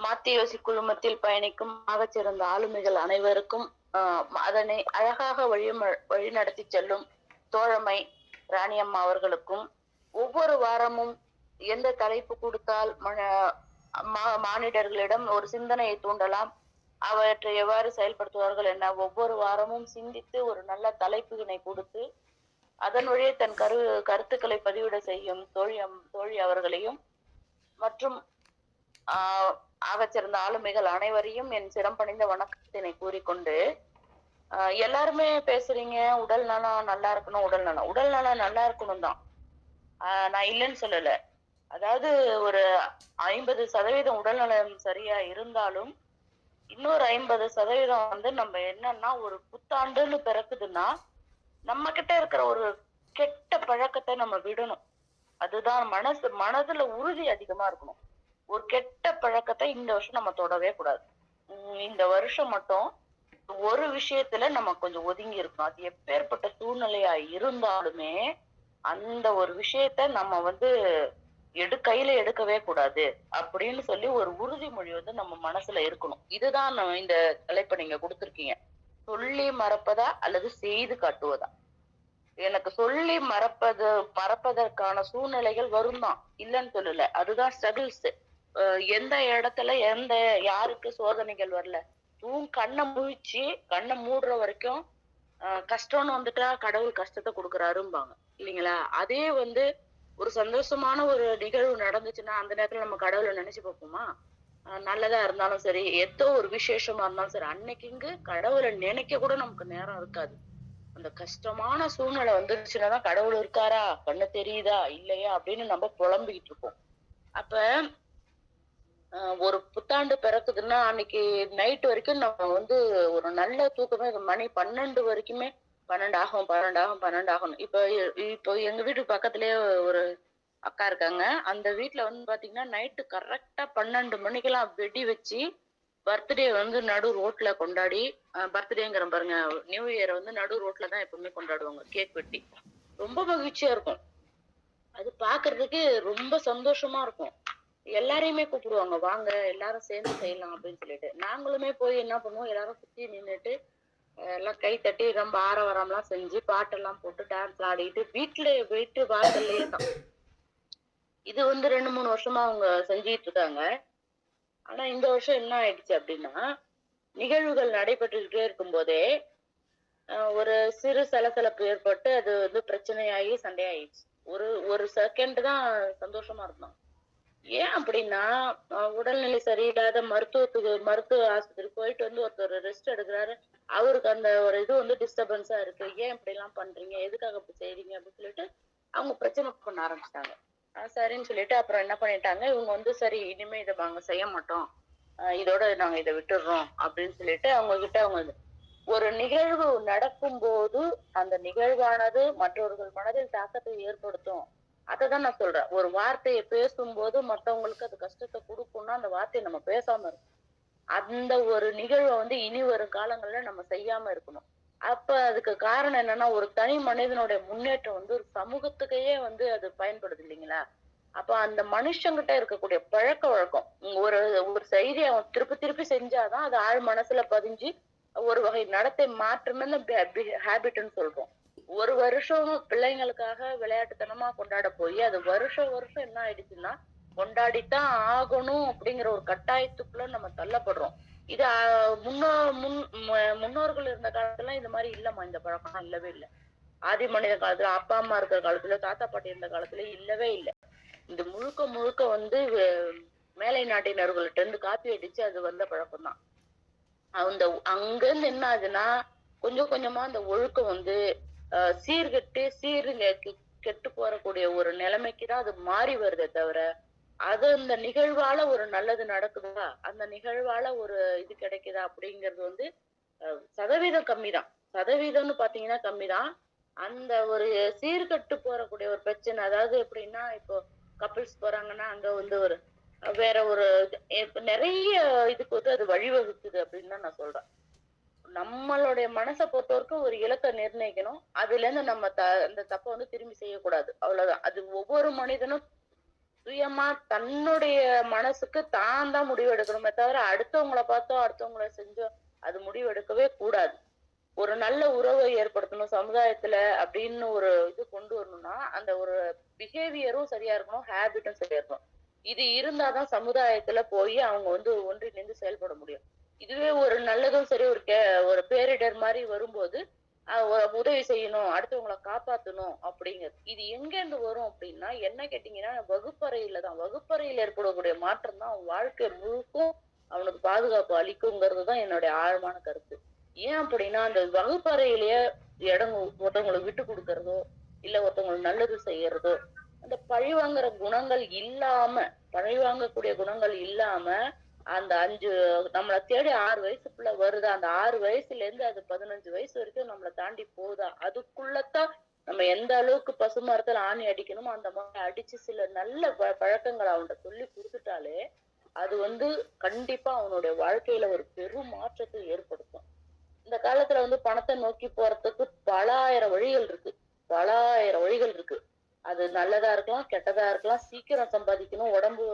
மாத்தியோசி குழுமத்தில் பயணிக்கும் ஆகச்சிறந்த ஆளுமைகள் அனைவருக்கும் அதனை அழகாக வழி வழிநடத்தி செல்லும் தோழமை ராணியம்மா அவர்களுக்கும் ஒவ்வொரு வாரமும் எந்த தலைப்பு கொடுத்தால் மானிடர்களிடம் ஒரு சிந்தனையை தூண்டலாம் அவற்றை எவ்வாறு செயல்படுத்துவார்கள் என ஒவ்வொரு வாரமும் சிந்தித்து ஒரு நல்ல தலைப்பினை கொடுத்து அதன் வழியே தன் கரு கருத்துக்களை பதிவிட செய்யும் தோழி அம்- தோழி அவர்களையும் மற்றும் ஆஹ் ஆகச்சிறந்த ஆளுமைகள் அனைவரையும் என் சிரம்பணிந்த வணக்கத்தினை கூறிக்கொண்டு எல்லாருமே பேசுறீங்க உடல் நலம் நல்லா இருக்கணும் உடல் நலம் உடல் நலம் நல்லா இருக்கணும் தான் நான் இல்லைன்னு சொல்லல. அதாவது ஒரு ஐம்பது சதவீதம் உடல் நலம் சரியா இருந்தாலும் இன்னொரு ஐம்பது சதவீதம் வந்து நம்ம என்னன்னா ஒரு புத்தாண்டுன்னு பிறக்குதுன்னா நம்ம கிட்ட இருக்கிற ஒரு கெட்ட பழக்கத்தை நம்ம விடணும். அதுதான் மனசு மனதுல உறுதி அதிகமா இருக்கணும். ஒரு கெட்ட பழக்கத்தை இந்த வருஷம் நம்ம தொடவே கூடாது. இந்த வருஷம் மட்டும் ஒரு விஷயத்துல நம்ம கொஞ்சம் ஒதுங்கி இருக்கணும். அது எப்பேற்பட்ட சூழ்நிலையா இருந்தாலுமே அந்த ஒரு விஷயத்த நம்ம வந்து எடு கையில எடுக்கவே கூடாது அப்படின்னு சொல்லி ஒரு உறுதிமொழி வந்து நம்ம மனசுல இருக்கணும். இதுதான் இந்த தலைப்பை நீங்க கொடுத்துருக்கீங்க. சொல்லி மறப்பதா அல்லது செய்து காட்டுவதா? எனக்கு சொல்லி மறப்பது மறப்பதற்கான சூழ்நிலைகள் வரும் தான் இல்லைன்னு சொல்லல. அதுதான் ஸ்ட்ரகிள்ஸ் எந்த இடத்துல எந்த யாருக்கு சோதனைகள் வரல. தூங் கண்ணை முழிச்சு கண்ணை மூடுற வரைக்கும் கஷ்டம்னு வந்துட்டா கடவுள் கஷ்டத்தை கொடுக்குறாரும்பாங்க. இல்லைங்களா? அதே வந்து ஒரு சந்தோஷமான ஒரு நிகழ்வு நடந்துச்சுன்னா அந்த நேரத்துல நம்ம கடவுளை நினைச்சு பார்ப்போமா? நல்லதா இருந்தாலும் சரி எந்த ஒரு விசேஷமா இருந்தாலும் சரி அன்னைக்கு இங்கு கடவுளை நினைக்க கூட நமக்கு நேரம் இருக்காது. அந்த கஷ்டமான சூழ்நிலை வந்துருச்சுன்னா தான் கடவுள் இருக்காரா? கண்ணு தெரியுதா? இல்லையா? அப்படின்னு நம்ம புலம்பிக்கிட்டு இருப்போம். அப்ப ஒரு புத்தாண்டு பிறக்குதுன்னா அன்னைக்கு நைட் வரைக்கும் நம்ம வந்து ஒரு நல்ல தூக்கமே மணி பன்னெண்டு வரைக்குமே பன்னெண்டு ஆகும் பன்னெண்டு ஆகும் பன்னெண்டு ஆகும் இப்போ இப்போ எங்க வீட்டு பக்கத்துலயே ஒரு அக்கா இருக்காங்க. அந்த வீட்டுல வந்து பாத்தீங்கன்னா நைட்டு கரெக்டா பன்னெண்டு மணிக்கெல்லாம் வெடி வச்சு பர்த்டே வந்து நடு ரோட்ல கொண்டாடி பர்த்டேங்கிற பாருங்க நியூ இயர் வந்து நடு ரோட்ல தான் எப்பவுமே கொண்டாடுவாங்க கேக் வெட்டி. ரொம்ப மகிழ்ச்சியா இருக்கும். அது பாக்குறதுக்கு ரொம்ப சந்தோஷமா இருக்கும். எல்லாரையுமே கூப்பிடுவாங்க. வாங்க எல்லாரும் சேர்ந்து செய்யலாம் அப்படின்னு சொல்லிட்டு. நாங்களுமே போய் என்ன பண்ணுவோம்? எல்லாரும் சுத்தி நின்றுட்டு எல்லாம் கை தட்டி ரொம்ப ஆரவாரம்லாம் செஞ்சு பாட்டெல்லாம் போட்டு டான்ஸ் ஆடிட்டு வீட்டுல வீட்டு வாசல்லையே தான். இது வந்து ரெண்டு மூணு வருஷமா அவங்க செஞ்சிட்டு இருக்காங்க. ஆனா இந்த வருஷம் என்ன ஆயிடுச்சு அப்படின்னா நிகழ்வுகள் நடைபெற்றுக்கிட்டே இருக்கும் போதே ஒரு சிறு சலசலப்பு ஏற்பட்டு அது வந்து பிரச்சனையாகி சண்டையாயிடுச்சு. ஒரு ஒரு செகண்ட் தான் சந்தோஷமா இருந்தோம் ஏன் அப்படின்னா உடல்நிலை சரியில்லாத மருத்துவத்துக்கு மருத்துவ ஆஸ்பத்திரி போயிட்டு வந்து ஒருத்தர் ரெஸ்ட் எடுக்கிறாரு. அவருக்கு அந்த ஒரு இது வந்து டிஸ்டர்பன்ஸா இருக்கு. ஏன் இப்படி எல்லாம் பண்றீங்க? எதுக்காக இப்படி செய்றீங்க? அப்படின்னு சொல்லிட்டு அவங்க பிரச்சனை பண்ண ஆரம்பிச்சிட்டாங்க. சரின்னு சொல்லிட்டு அப்புறம் என்ன பண்ணிட்டாங்க? இவங்க வந்து சரி இனிமே இதை நாங்க செய்ய மாட்டோம். இதோட நாங்க இதை விட்டுடுறோம். அப்படின்னு சொல்லிட்டு அவங்க கிட்ட அவங்க ஒரு நிகழ்வு நடக்கும் போது அந்த நிகழ்வானது மற்றவர்கள் மனதில் தாக்கத்தை ஏற்படுத்தும். அதை தான் நான் சொல்றேன். ஒரு வார்த்தையை பேசும்போது மத்தவங்களுக்கு அது கஷ்டத்தை கொடுக்கும்னா அந்த வார்த்தையை நம்ம பேசாம இருக்கும் அந்த ஒரு நிகழ்வை வந்து இனி வரும் காலங்கள்ல நம்ம செய்யாம இருக்கணும். அப்ப அதுக்கு காரணம் என்னன்னா ஒரு தனி மனிதனுடைய முன்னேற்றம் வந்து ஒரு சமூகத்துக்கையே வந்து அது பயன்படுது இல்லைங்களா? அப்ப அந்த மனுஷங்கிட்ட இருக்கக்கூடிய பழக்க வழக்கம் ஒரு ஒரு செய்தி அவன் திருப்பி திருப்பி செஞ்சாதான் அது ஆழ் மனசுல பதிஞ்சு ஒரு வகை நடத்தை மாற்றம்னு ஹேபிட்னு சொல்றோம். ஒரு வருஷம் பிள்ளைங்களுக்காக விளையாட்டுத்தனமா கொண்டாட போய் அது வருஷம் வருஷம் என்ன ஆயிடுச்சுன்னா கொண்டாடித்தான் ஆகணும் அப்படிங்கிற ஒரு கட்டாயத்துக்குள்ள நம்ம தள்ளப்படுறோம். இது முன்னோ முன் முன்னோர்கள் இருந்த காலத்துல இந்த மாதிரி இல்லம்மா இந்த பழக்கம் இல்லவே இல்லை. ஆதி மனித காலத்துல அப்பா அம்மா இருக்கிற காலத்துல தாத்தா பாட்டி இருந்த காலத்துல இல்லவே இல்லை. இந்த முழுக்க முழுக்க வந்து மேலை நாட்டினர்கள்ட்ட இருந்து காப்பி அடிச்சு அது வந்த பழக்கம் தான் அந்த அங்க இருந்து என்ன ஆகுதுன்னா கொஞ்சம் கொஞ்சமா அந்த ஒழுக்கம் வந்து சீர்கெட்டு சீர் கெட்டு போறக்கூடிய ஒரு நிலைமைக்கு தான் அது மாறி வருதே தவிர அது அந்த நிகழ்வால ஒரு நல்லது நடக்குதா? அந்த நிகழ்வால ஒரு இது கிடைக்குதா அப்படிங்கிறது வந்து சதவீதம் கம்மி தான் சதவீதம்னு பாத்தீங்கன்னா கம்மி தான் அந்த ஒரு சீர்கட்டு போறக்கூடிய ஒரு பிரச்சனை அதாவது எப்படின்னா இப்போ கப்பிள்ஸ் போறாங்கன்னா அங்க வந்து ஒரு வேற ஒரு நிறைய இதுக்கு வந்து அது வழிவகுக்குது அப்படின்னு தான் நான் சொல்றேன். நம்மளுடைய மனசை பொறுத்த வரைக்கும் ஒரு இலக்கை நிர்ணயிக்கணும். அதுல இருந்து நம்ம த அந்த தப்பை வந்து திரும்பி செய்யக்கூடாது. அவ்வளவுதான். அது ஒவ்வொரு மனிதனும் சுயமா தன்னுடைய மனசுக்கு தான் தான் முடிவு எடுக்கணுமே தவிர அடுத்தவங்கள பார்த்தோ அடுத்தவங்கள செஞ்சோ அது முடிவு எடுக்கவே கூடாது. ஒரு நல்ல உறவை ஏற்படுத்தணும் சமுதாயத்துல அப்படின்னு ஒரு இது கொண்டு வரணும்னா அந்த ஒரு பிஹேவியரும் சரியா இருக்கணும் ஹேபிட்டும் சரியா இருக்கணும். இது இருந்தாதான் சமுதாயத்துல போய் அவங்க வந்து ஒன்றிணைந்து செயல்பட முடியும். இதுவே ஒரு நல்லதும் சரி ஒரு கே ஒரு பேரிடர் மாதிரி வரும்போது உதவி செய்யணும் அடுத்தவங்கள காப்பாத்தணும் அப்படிங்கிறது. இது எங்க இருந்து வரும் அப்படின்னா என்ன கேட்டீங்கன்னா வகுப்பறையில தான். வகுப்பறையில ஏற்படக்கூடிய மாற்றம் தான் அவன் வாழ்க்கை முழுக்கும் அவனுக்கு பாதுகாப்பு அளிக்குங்கிறது தான் என்னுடைய ஆழமான கருத்து. ஏன் அப்படின்னா அந்த வகுப்பறையிலேயே இடம் ஒருத்தவங்களை விட்டு கொடுக்கறதோ இல்ல ஒருத்தவங்களுக்கு நல்லது செய்யறதோ அந்த பழிவாங்குற குணங்கள் இல்லாம பழிவாங்கக்கூடிய குணங்கள் இல்லாம அந்த அஞ்சு நம்மளை தேடி ஆறு வயசுக்குள்ள வருது. அந்த ஆறு வயசுல இருந்து அது பதினஞ்சு வயசு வரைக்கும் நம்மளை தாண்டி போகுதா. அதுக்குள்ளதான் நம்ம எந்த அளவுக்கு பசுமரத்துல ஆணி அடிக்கணுமோ அந்த மாதிரி அடிச்சு சில நல்ல பழக்கங்களை அவன்கிட்ட சொல்லி கொடுத்துட்டாலே அது வந்து கண்டிப்பா அவனுடைய வாழ்க்கையில ஒரு பெரும் மாற்றத்தை ஏற்படுத்தும். இந்த காலத்துல வந்து பணத்தை நோக்கி போறதுக்கு பல ஆயிரம் வழிகள் இருக்கு. பல ஆயிரம் வழிகள் இருக்கு. அது நல்லதா இருக்கலாம் கெட்டதா இருக்கலாம் சீக்கிரம் சம்பாதிக்கணும் உடம்பு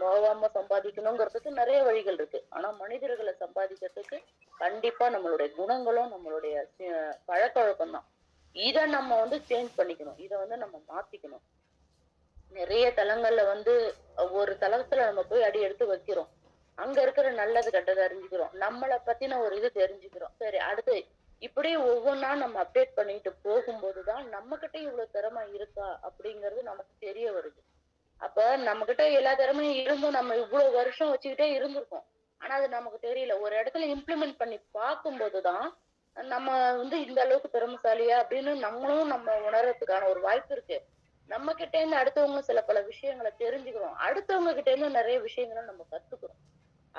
நோவாம சம்பாதிக்கணுங்கிறதுக்கு நிறைய வழிகள் இருக்கு. ஆனா மனிதர்களை சம்பாதிக்கிறதுக்கு கண்டிப்பா நம்மளுடைய குணங்களும் நம்மளுடைய பழக்க வழக்கம் தான் இதை நம்ம வந்து சேஞ்ச் பண்ணிக்கணும். இதை வந்து நம்ம மாத்திக்கணும். நிறைய தலங்கள்ல வந்து ஒரு தளத்துல நம்ம போய் அடி எடுத்து வைக்கிறோம். அங்க இருக்கிற நல்லது கெட்டது அறிஞ்சுக்கிறோம். நம்மளை பத்தின ஒரு இது தெரிஞ்சுக்கிறோம். சரி அடுத்து இப்படி ஒவ்வொன்றா நம்ம அப்டேட் பண்ணிட்டு போகும்போதுதான் நம்ம கிட்ட இவ்வளவு திறமை இருக்கா அப்படிங்கிறது நமக்கு தெரிய வருது. அப்ப நம்ம கிட்ட எல்லா திறமையும் இருந்தும் நம்ம இவ்வளவு வருஷம் வச்சுக்கிட்டே இருந்திருக்கோம். ஆனா அது நமக்கு தெரியல. ஒரு இடத்துல இம்ப்ளிமெண்ட் பண்ணி பார்க்கும்போதுதான் நம்ம வந்து இந்த அளவுக்கு திறமைசாலியா அப்படின்னு நம்மளும் நம்ம உணர்றதுக்கான ஒரு வாய்ப்பு இருக்கு. நம்ம கிட்ட இருந்து அடுத்தவங்க சில பல விஷயங்களை தெரிஞ்சுக்கிறோம். அடுத்தவங்க கிட்ட இருந்து நிறைய விஷயங்களை நம்ம கத்துக்கிறோம்.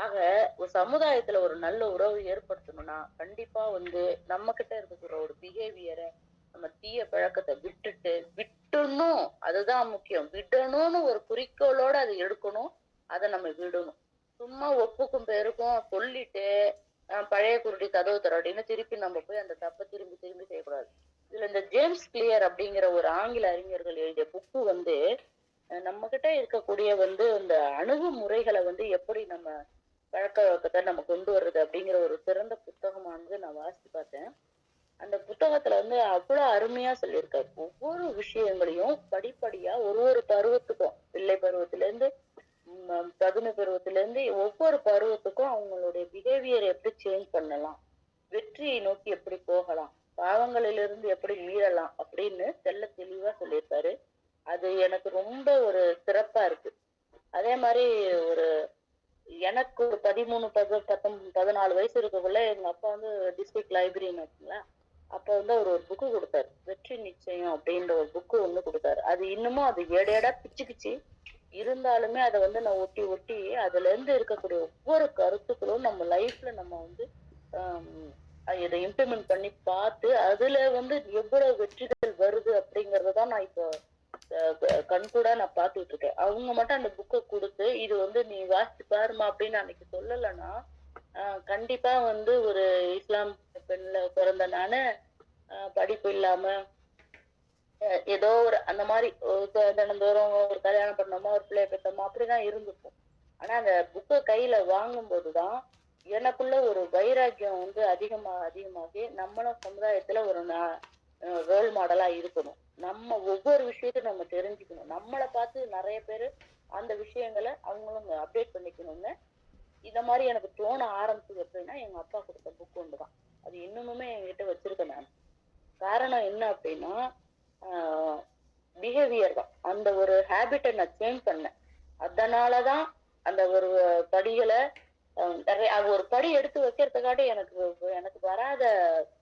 ஆக ஒரு சமுதாயத்துல ஒரு நல்ல உறவு ஏற்படுத்தணும்னா கண்டிப்பா வந்து நம்ம கிட்ட இருக்கிற ஒரு பிஹேவியரை நம்ம தீய பழக்கத்தை விட்டுட்டு விட்டுணும். அதுதான் முக்கியம். விடணும்னு ஒரு குறிக்கோளோட அதை எடுக்கணும். அதை நம்ம விடணும். சும்மா ஒப்புக்கும் பேருக்கும் சொல்லிட்டு பழைய குருடி கதவு தர அப்படின்னு திருப்பி நம்ம போய் அந்த தப்பை திரும்பி திரும்பி செய்யக்கூடாது. இதுல இந்த ஜேம்ஸ் கிளியர் அப்படிங்கிற ஒரு ஆங்கில அறிஞர்கள் எழுதிய புக்கு வந்து நம்ம கிட்ட இருக்கக்கூடிய வந்து இந்த அணுகுமுறைகளை வந்து எப்படி நம்ம பழக்க வழக்கத்தை நம்ம கொண்டு வர்றது அப்படிங்கிற ஒரு சிறந்த புத்தகமானது நான் வாசித்து பார்த்தேன். அந்த புத்தகத்துல வந்து அவ்வளவு அருமையா சொல்லியிருக்காரு. ஒவ்வொரு விஷயங்களையும் படிப்படியா ஒரு ஒரு பருவத்துக்கும் பிள்ளை பருவத்துல இருந்து தகுந்த பருவத்துல இருந்து ஒவ்வொரு பருவத்துக்கும் அவங்களுடைய பிஹேவியர் எப்படி சேஞ்ச் பண்ணலாம் வெற்றியை நோக்கி எப்படி போகலாம் பாவங்களிலிருந்து எப்படி மீறலாம் அப்படின்னு தெள்ள தெளிவா சொல்லியிருக்காரு அது எனக்கு ரொம்ப ஒரு சிறப்பா இருக்கு. அதே மாதிரி ஒரு எனக்கு ஒரு பதிமூணு பத பத்தொன்பது பதினாலு வயசு இருக்கக்குள்ள எங்க அப்பா வந்து டிஸ்ட்ரிக்ட் லைப்ரரின்னு வச்சுங்களேன். அப்ப வந்து அவர் ஒரு புக்கு கொடுத்தாரு. வெற்றி நிச்சயம் அப்படின்ற ஒரு புக்கு ஒண்ணு கொடுத்தாரு. அது இன்னமும் அது ஏடேடா பிச்சுக்கிச்சு இருந்தாலுமே அதை வந்து நான் ஒட்டி ஒட்டி அதுல இருந்து இருக்கக்கூடிய ஒவ்வொரு கருத்துக்களும் நம்ம லைஃப்ல நம்ம வந்து இதை இம்ப்ளிமெண்ட் பண்ணி பார்த்து அதுல வந்து எவ்வளவு வெற்றிகள் வருது அப்படிங்கறத தான் நான் இப்போ கண்கூடா நான் பார்த்துட்டு இருக்கேன். அவங்க மட்டும் அந்த புக்கை கொடுத்து இது வந்து நீ வாசிச்சு பாருமா அப்படின்னு அன்னைக்கு சொல்லலைன்னா ஆஹ் கண்டிப்பா வந்து ஒரு இஸ்லாம் பெண்ல பிறந்த நானு ஆஹ் படிப்பு இல்லாம ஏதோ ஒரு அந்த மாதிரி த- தினந்தோறும் ஒரு கல்யாணம் பண்ணோமா ஒரு பிள்ளைய பெற்றோமா அப்படிதான் இருந்திருக்கும். ஆனா அந்த புக்கை கையில வாங்கும் போதுதான் எனக்குள்ள ஒரு வைராக்கியம் வந்து அதிகமா அதிகமாகி நம்மளும் சமுதாயத்துல ஒரு ரோல் மாடலா இருக்கணும். நம்ம ஒவ்வொரு விஷயத்தையும் நம்ம தெரிஞ்சுக்கணும். நம்மளை பார்த்து நிறைய பேர் அந்த விஷயங்களை அவங்களும் அப்டேட் பண்ணிக்கணும்னு இந்த மாதிரி எனக்கு தோண ஆரம்பிச்சது அப்படின்னா எங்க அப்பா கொடுத்த புக் ஒன்று தான். அது இன்னுமுமே என்கிட்ட வச்சிருக்கேன் நான். காரணம் என்ன அப்படின்னா பிஹேவியர் தான். அந்த ஒரு ஹேபிட்டை நான் சேஞ்ச் பண்ணேன். அதனாலதான் அந்த ஒரு படிகளை நிறைய அது ஒரு படி எடுத்து வைக்கிறதுக்காட்டி எனக்கு எனக்கு வராத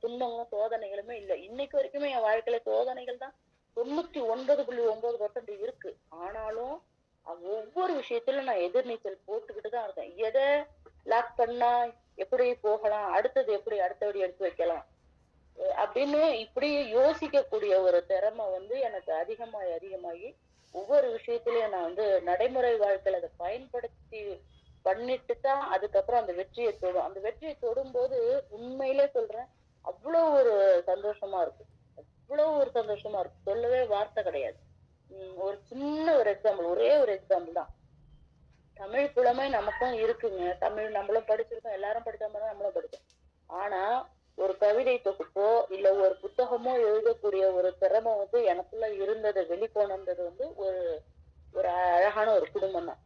துன்பங்களும் சோதனைகளுமே இல்லை. இன்னைக்கு வரைக்குமே என் வாழ்க்கையில சோதனைகள் தான் தொண்ணூத்தி ஒன்பது புள்ளி ஒன்பது பர்சன்ட் இருக்கு. ஆனாலும் ஒவ்வொரு விஷயத்துல நான் எதிர்நீச்சல் போட்டுக்கிட்டு தான் இருக்கேன். எதை லாக் பண்ணா எப்படி போகலாம்? அடுத்தது எப்படி அடுத்தபடி எடுத்து வைக்கலாம்? அப்படின்னு இப்படியே யோசிக்கக்கூடிய ஒரு திறமை வந்து எனக்கு அதிகமாகி அதிகமாகி ஒவ்வொரு விஷயத்திலையும் நான் வந்து நடைமுறை வாழ்க்கையில அதை பயன்படுத்தி பண்ணிட்டு தான் அதுக்கப்புறம் அந்த வெற்றியை தொடும். அந்த வெற்றியை தொடும்போது உண்மையிலே சொல்றேன் அவ்வளோ ஒரு சந்தோஷமா இருக்கு அவ்வளோ ஒரு சந்தோஷமா இருக்கும். சொல்லவே வார்த்தை கிடையாது. ஒரு சின்ன ஒரு எக்ஸாம்பிள் ஒரே ஒரு எக்ஸாம்பிள் தான். தமிழ் புலமை நமக்கும் இருக்குங்க. தமிழ் நம்மளும் படிச்சிருக்கோம். எல்லாரும் படிச்ச மாதிரி நம்மளும் படிச்சோம் ஆனா ஒரு கவிதை தொகுப்போ இல்ல ஒரு புத்தகமோ எழுதக்கூடிய ஒரு திறமை வந்து எனக்குள்ள இருந்ததை வெளிக்கொணர்ந்தது வந்து ஒரு ஒரு அழகான ஒரு குடும்பம் தான்.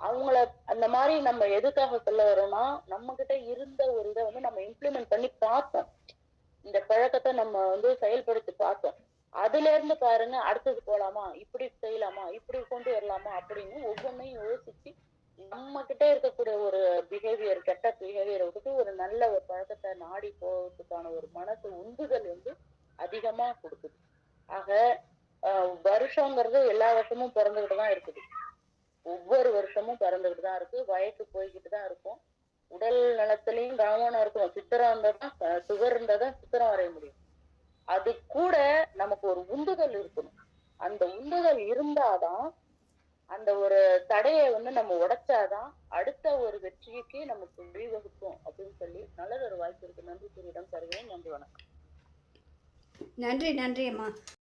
அவங்கள அந்த மாதிரி நம்ம எதுக்காக சொல்ல வரோம்னா நம்ம கிட்ட இருந்த ஒரு இதை வந்து நம்ம இம்ப்ளிமெண்ட் பண்ணி பார்த்தோம் இந்த பழக்கத்தை நம்ம வந்து செயல்படுத்தி பார்த்தோம். அதுல இருந்து பாருங்க அடுத்தது போலாமா? இப்படி செய்யலாமா? இப்படி கொண்டு வரலாமா? அப்படின்னு ஒவ்வொன்றையும் யோசிச்சு நம்ம கிட்ட இருக்கக்கூடிய ஒரு பிஹேவியர் கெட்ட பிஹேவியரை விட்டுட்டு ஒரு நல்ல ஒரு பழக்கத்தை நாடி போகிறதுக்கான ஒரு மனசு உந்துதல் வந்து அதிகமா கொடுக்குது. ஆக வருஷங்கிறது எல்லா வருஷமும் பிறந்துகிட்டு தான் இருக்குது. ஒவ்வொரு வருஷமும் பிறந்துகிட்டு தான் இருக்கு. வயசு போய்கிட்டு தான் இருக்கும். உடல் நலத்திலையும் கவனம் இருக்கணும் சித்திரம் இருந்தாதான் சுகர் இருந்தாதான் சித்திரம் வரைய முடியும். அது கூட நமக்கு ஒரு உந்துதல் இருக்கணும். அந்த உந்துதல் இருந்தாதான் அந்த ஒரு தடையை வந்து நம்ம உடைச்சாதான் அடுத்த ஒரு வெற்றிக்கு நமக்கு வழிவகுக்கும் அப்படின்னு சொல்லி நல்லது ஒரு வாய்ப்பு இருக்கு. நன்றி கூறியிடம் தருகிறேன் நன்றி வணக்கம். நன்றி நன்றி அம்மா.